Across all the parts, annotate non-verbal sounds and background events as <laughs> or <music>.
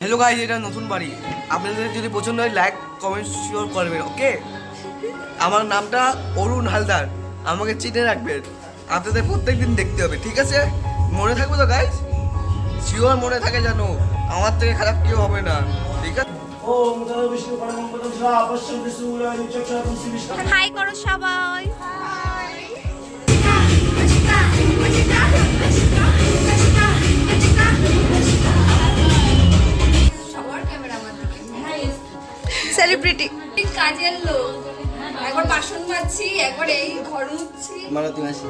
Hello guys এটা নতুন বাড়ি। আপনাদের যদি পছন্দ হয় লাইক কমেন্ট শিওর করবেন ওকে আমার নামটা অরুণ হালদার। আমাকে চিনে রাখবেন। আপনাদের প্রত্যেক দিন দেখতে হবে ঠিক আছে? মনে থাকবে তো গাইজ শিওর মনে থাকে জানো আমার থেকে খারাপ কেউ হবে না ঠিক আছে? হাই করো সবাই। সেলিব্রিটি কাজের লোক। একবার বাসন মাজছি একবার এই ঘর মুছছি। মালতী মাসি।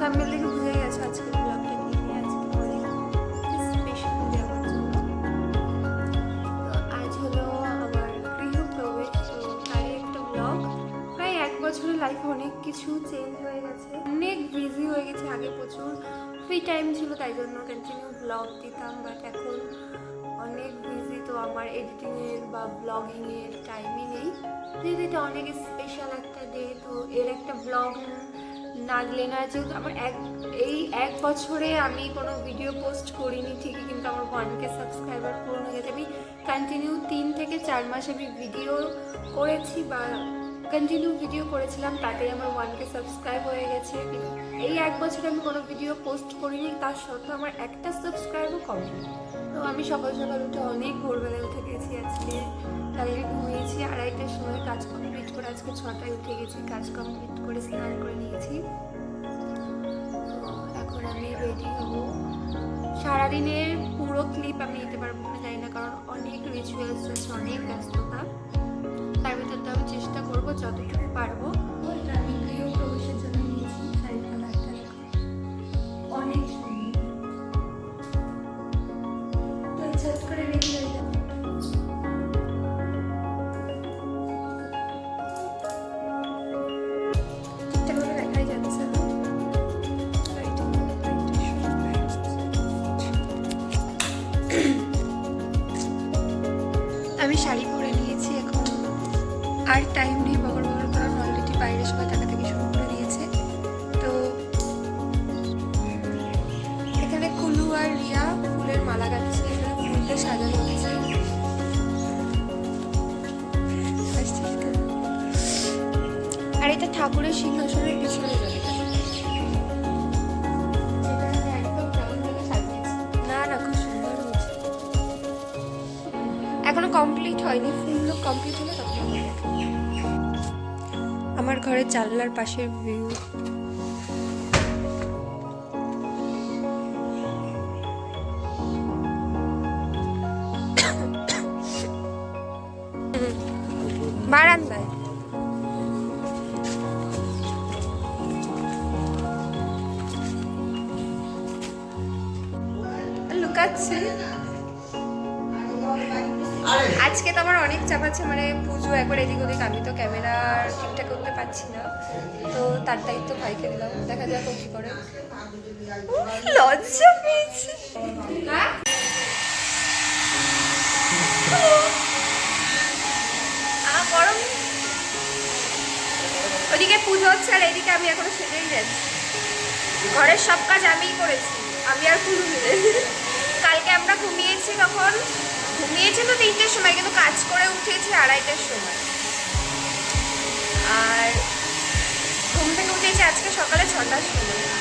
তো আমি দেখে বুঝে গেছো, আজকে ব্লগটা নিয়ে আজকে স্পেশাল ডে আমার জন্য। আজ হলো আমার গৃহপ্রবেশ, তো একটা ব্লগ প্রায় এক বছরের লাইফে অনেক কিছু চেঞ্জ হয়ে গেছে। অনেক বিজি হয়ে গেছে, আগে প্রচুর ফ্রি টাইম ছিল, তাই জন্য কন্টিনিউ ব্লগ দিতাম বাট এখন অনেক বিজি তো আমার এডিটিংয়ের বা ব্লগিংয়ের টাইমই নেই। যেহেতু এটা অনেক স্পেশাল একটা ডে তো এর একটা ব্লগ না দিলে না যেহেতু আমার এক, এই এক বছরে আমি কোনো ভিডিও পোস্ট করিনি ঠিকই, কিন্তু আমার ওয়ানকে সাবস্ক্রাইবার পূরণ হয়ে গেছে। আমি কন্টিনিউ তিন থেকে চার মাস আমি ভিডিও করেছি বা কন্টিনিউ ভিডিও করেছিলাম, তাতেই আমার ওয়ানকে সাবস্ক্রাইব হয়ে গেছে। এই এক বছরে আমি কোনো ভিডিও পোস্ট করিনি, তার সত্ত্বেও আমার একটা সাবস্ক্রাইবও কমেনি তো আমি সকাল সকাল উঠে অনেক ভোরবেলায় উঠে গেছি, আজকে কালকে ঘুমিয়েছি, আড়াইটার সময় কাজ কমপ্লিট করে আজকে ছটায় উঠে গেছি কাজ কমপ্লিট করে স্নান করে নিয়েছি। এখন আমি রেডি হব। সারাদিনের পুরো ক্লিপ আমি নিতে পারব কিনা জানি না, কারণ অনেক রিচুয়ালস আছে অনেক ব্যস্ততা। তার ভিতর তো আমি চেষ্টা করব যতটুকু পারব। আর টাইম নেই বগর বগর করার অলরেডি বাইরে সবাই টাকা থেকে শুরু করে দিয়েছে। তো এখানে কুলু আর রিয়া ফুলের মালা গাচ্ছে ফুলটা সাজানো হয়েছে। আর এটা ঠাকুরের সিংহাসনের পিছনে এখনও কমপ্লিট হয়নি, ফুল কমপ্লিট হলে। আমার ঘরের জানলার পাশের ভিউ বারান্দায়। লুকাচ্ছি। আজকে তো আমার অনেক চাপ আছে মানে পুজো একবার এদিক ওদিক আমি তো ক্যামেরা পারছি না। তো তার দায়িত্ব ভাইকে দিলাম। দেখা যাক ও কি করে। লজ্জা পেয়েছি। ওদিকে পুজো হচ্ছে আর এদিকে আমি এখনও সেজেই যাচ্ছি। ঘরের সব কাজ আমিই করেছি। আমি আর কুলু মিলে। কালকে আমরা ঘুমিয়েছি তখন ঘুমিয়েছি তো তিনটের সময়, কিন্তু কাজ করে উঠেছি আড়াইটার সময়। আর ঘুম থেকে উঠেছি আজকে সকালে ছটার সময়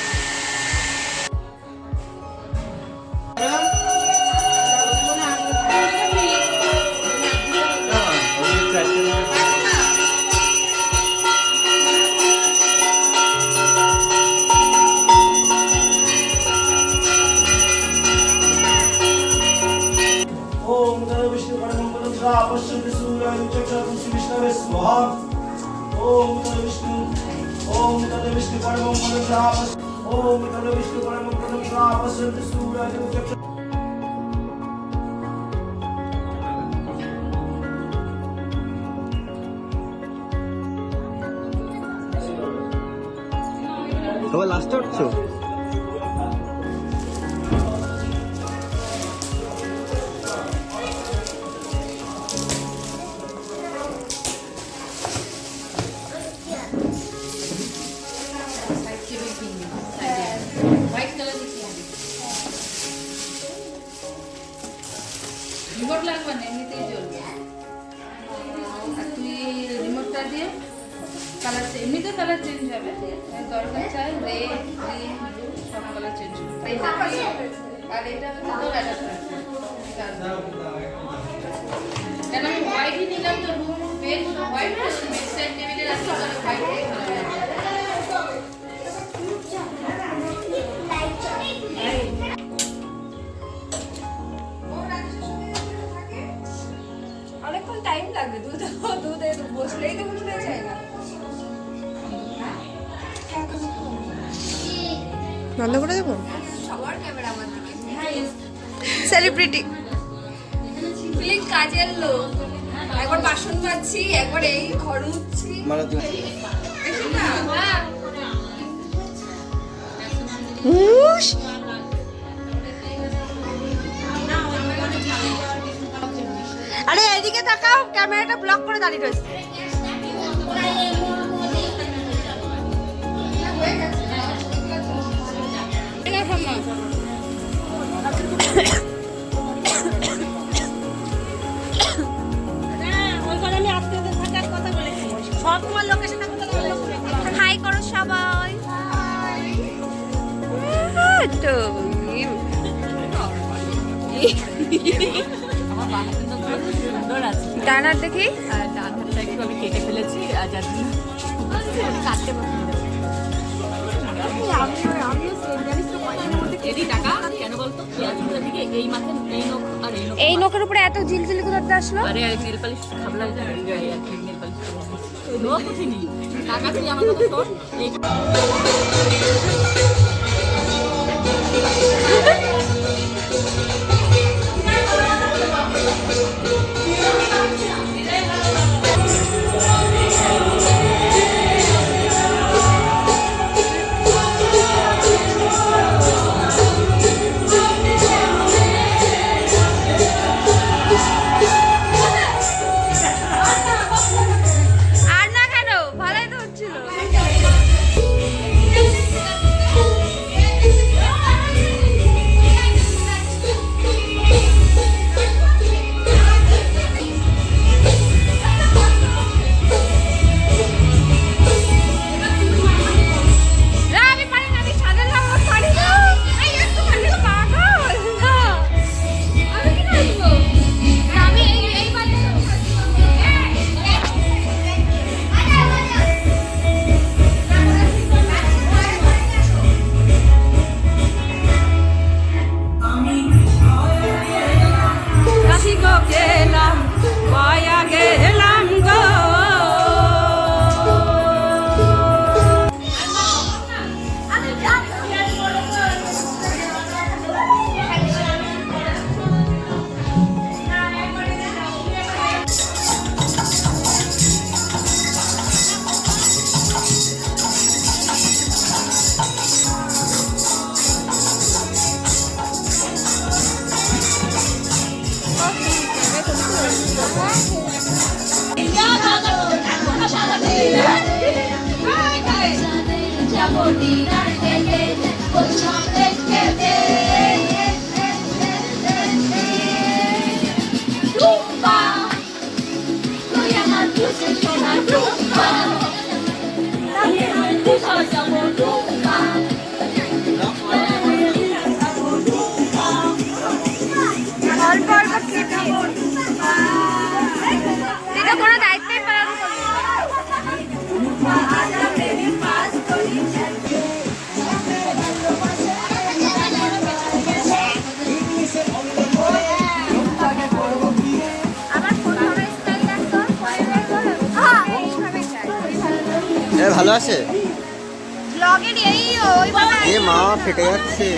তোমার লাস্টে উঠছো হোয়াইট কালার দেখি রিমোট লাগবে না এমনিতেই জ্বলবে আর তুই রিমোটটা দিয়ে কালার এমনিতে কালার চেঞ্জ হবে। দরকার চাই রেড গ্রিন ব্লু সব কালার চেঞ্জ হবে আর এটা হচ্ছে তোর অ্যাডাপ্টার কেন আমি হোয়াইটই নিলাম তো রুম বেড হোয়াইট বেডসাইড টেবিলে তাহলে অনেকক্ষণ টাইম লাগবে দুধ দুধে বসলেই তো বুঝতে চাই না। বন্ধ করে দেবো? সবার ক্যামেরা আমার দিকে সেলিব্রিটি ফিলিং কাজের লোক। একবার বাসন মাজছি একবার এই ঘর মুছছি। আরে এদিকে তাকাও ক্যামেরাটা ব্লক করে দাঁড়িয়ে রয়েছে। Yeah. <laughs> থেকে এই মাথায় এই নখ আর এই নখ। এই নখের উপরে এত ঝিলঝিলি কোথাতে আসলো? আরে পালিশ খাবলা যায় আর কি নেল পালিশ নখ উঠিনি। টাকা তুই আমার কথা শোন ওইভাবে এ মা ফেটে যাচ্ছে।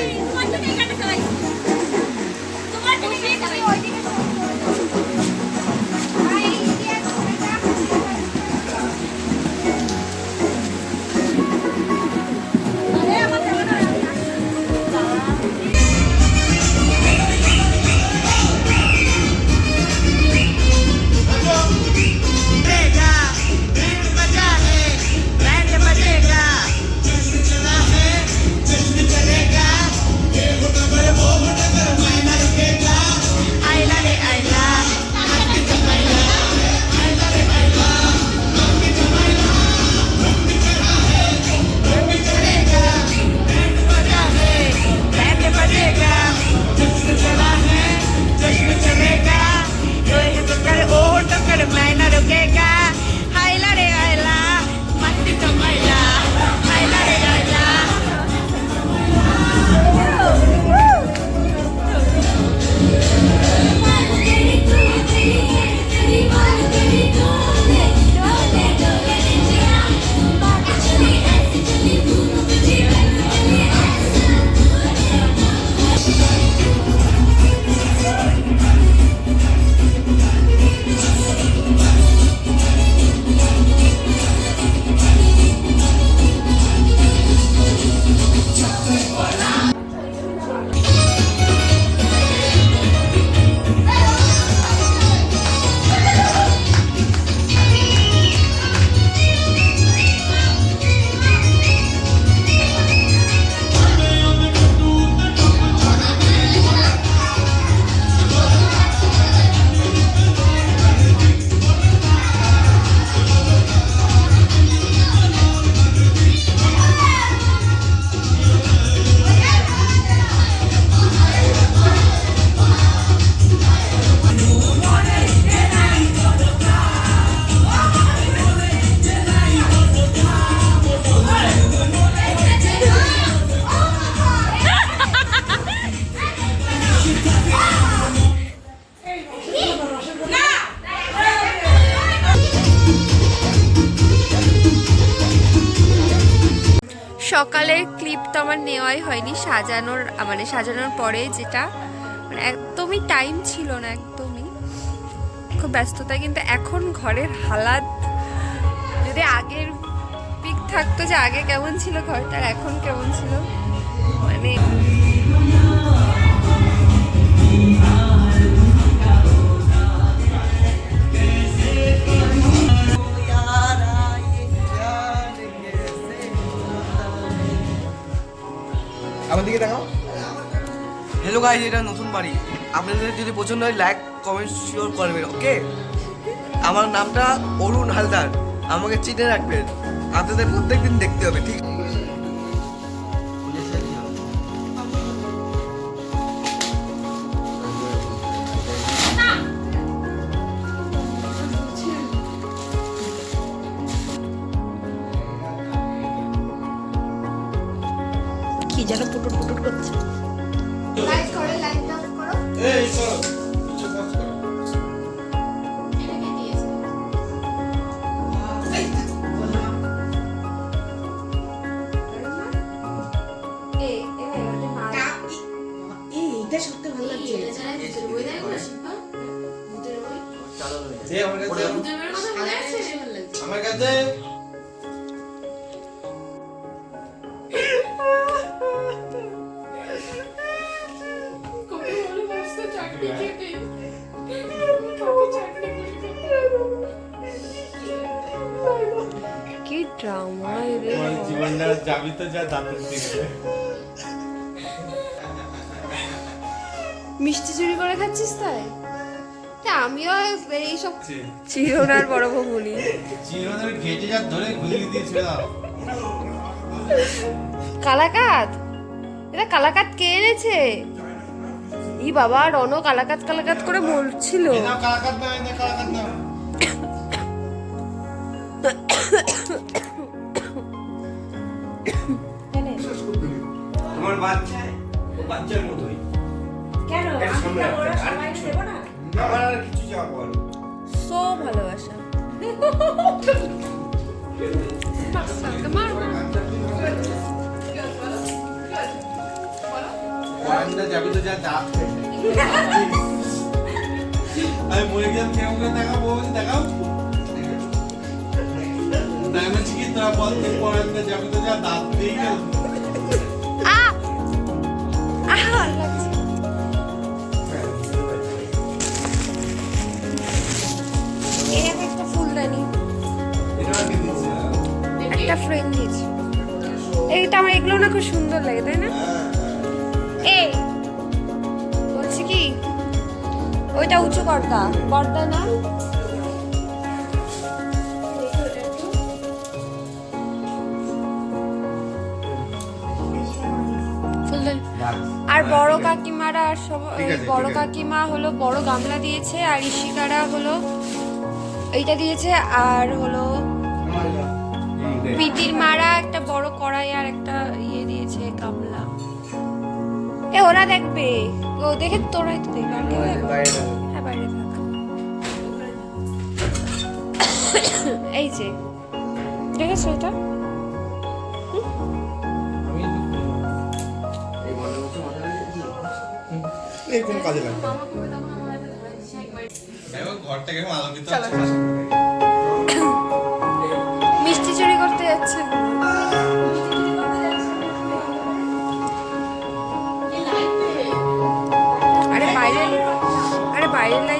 আমার নেওয়াই হয়নি সাজানোর মানে সাজানোর পরে যেটা মানে একদমই টাইম ছিল না একদমই। খুব ব্যস্ততা কিন্তু এখন ঘরের হালাত, যদি আগের পিক থাকতো যে আগে কেমন ছিল ঘরটা এখন কেমন ছিল মানে গাইজ এটা নতুন বাড়ি। আপনাদের যদি পছন্দ হয় লাইক কমেন্ট শিওর করবেন ওকে আমার নামটা অরুণ হালদার। আমাকে চিনে রাখবেন। আপনাদের প্রত্যেকদিন দেখতে হবে, ঠিক? কি যেন করছে। আমার কাছে কি ড্রামা তোমার জীবনটা যাবি তো যা দাঁতের দিকে। মিষ্টি চুরি করে খাচ্ছিস তাই? তা আমিও এইসব চিরনার বড় বৌমনি চিরনের ঘেটে যা ধরে ঘুরিয়ে দিয়েছিল। কালাকাত? এটা কালাকাত কে এনেছে? ই বাবা রনো কালাকাত কালাকাত করে বলছিল। না কালাকাত না না কালাকাত না তোমার বাচ্চা? ও বাচ্চার মতোই। কেন? রাখতে হবে, আর কিছু না। আমার আর কিছু বলো। সো ভালোবাসা। যাবি আমি মরে গেলাম কেমন করে দেখাবো? দেখাও। ডায়মন্ড কি তোরা বল তুই ওয়ান্ডা যাবি তো যা দাঁত দিয়ে গেল। একটা দিয়েছি এইটা আমার এগুলো না খুব সুন্দর লাগে তাই না? এই বলছি কি? ওইটা উঁচু করতা করতা না? আর বড় কাকিমারা আর সব বড় কাকিমা হলো বড় গামলা দিয়েছে আর ইশিকারা হলো এইটা দিয়েছে আর হলো পিতির মারা একটা বড় কড়াই আর একটা ইয়ে দিয়েছে গামলা। এ ওরা দেখবে। ও দেখে তোরাই তো দেখবে। আর কেউ? হ্যাঁ বাইরে থাক। এই যে। দেখেছ এটা? এই কোন কাজে লাগবে? দেখো ঘরটাকে কেমন আলোকিত আরে বাইরের আরে বাইরের লাইট জ্বালিয়ে দে না। এই আসতে